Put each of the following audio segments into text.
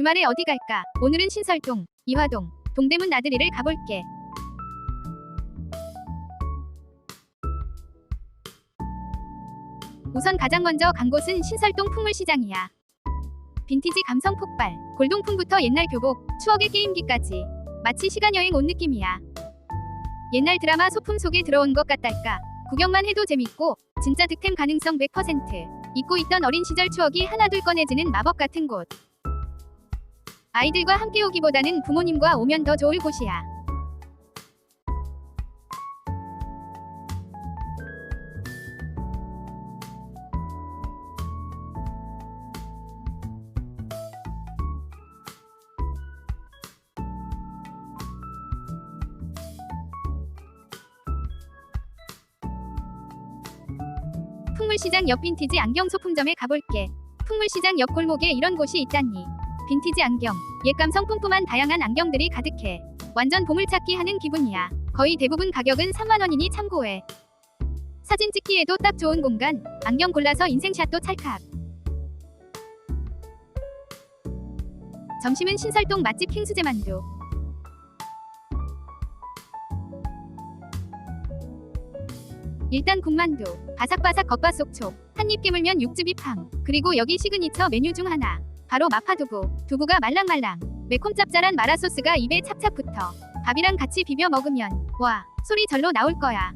주말에 어디 갈까? 오늘은 신설동, 이화동, 동대문 나들이를 가볼게. 우선 가장 먼저 간 곳은 신설동 풍물시장이야. 빈티지 감성 폭발, 골동품부터 옛날 교복, 추억의 게임기까지 마치 시간 여행 온 느낌이야. 옛날 드라마 소품 속에 들어온 것 같달까. 구경만 해도 재밌고 진짜 득템 가능성 100%. 잊고 있던 어린 시절 추억이 하나둘 꺼내지는 마법 같은 곳. 아이들과 함께 오기보다는 부모님과 오면 더 좋을 곳이야. 풍물시장 옆 빈티지 안경 소품점에 가볼게. 풍물시장 옆 골목에 이런 곳이 있다니. 빈티지 안경, 옛 감성 뿜뿜한 다양한 안경들이 가득해. 완전 보물찾기 하는 기분이야. 거의 대부분 가격은 3만 원이니 참고해. 사진 찍기에도 딱 좋은 공간. 안경 골라서 인생샷도 찰칵. 점심은 신설동 맛집 킹수제 만두. 일단 군만두, 바삭바삭 겉바 속촉, 한입 깨물면 육즙이 팡. 그리고 여기 시그니처 메뉴 중 하나. 바로 마파두부. 두부가 말랑말랑. 매콤 짭짤한 마라소스가 입에 착착 붙어. 밥이랑 같이 비벼 먹으면 와 소리 절로 나올 거야.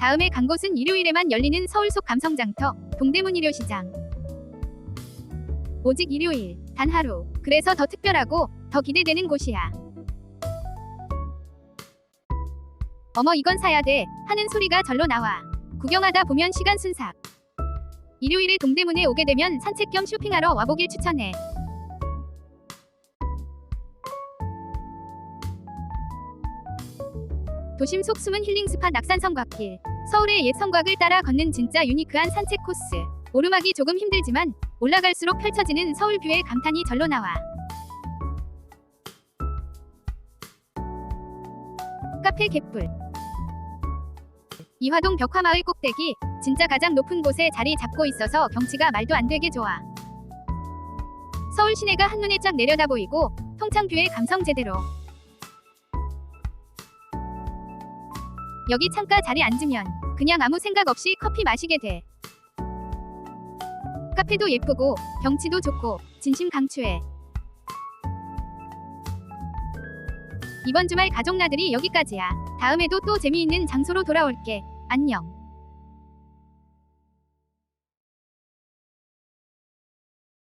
다음에 간 곳은 일요일에만 열리는 서울 속 감성장터 동대문 일요시장. 오직 일요일 단 하루. 그래서 더 특별하고 더 기대되는 곳이야. 어머 이건 사야 돼 하는 소리가 절로 나와. 구경하다 보면 시간 순삭. 일요일에 동대문에 오게 되면 산책 겸 쇼핑하러 와보길 추천해. 도심 속 숨은 힐링 스팟 낙산 성곽길. 서울의 옛 성곽을 따라 걷는 진짜 유니크한 산책 코스. 오르막이 조금 힘들지만 올라갈수록 펼쳐지는 서울 뷰에 감탄이 절로 나와. 카페 갯불. 이화동 벽화마을 꼭대기 진짜 가장 높은 곳에 자리 잡고 있어서 경치가 말도 안 되게 좋아. 서울 시내가 한눈에 쫙 내려다 보이고 통창뷰의 감성 제대로. 여기 창가 자리 앉으면 그냥 아무 생각 없이 커피 마시게 돼. 카페도 예쁘고 경치도 좋고 진심 강추해. 이번 주말 가족 나들이 여기까지야. 다음에도 또 재미있는 장소로 돌아올게. 안녕.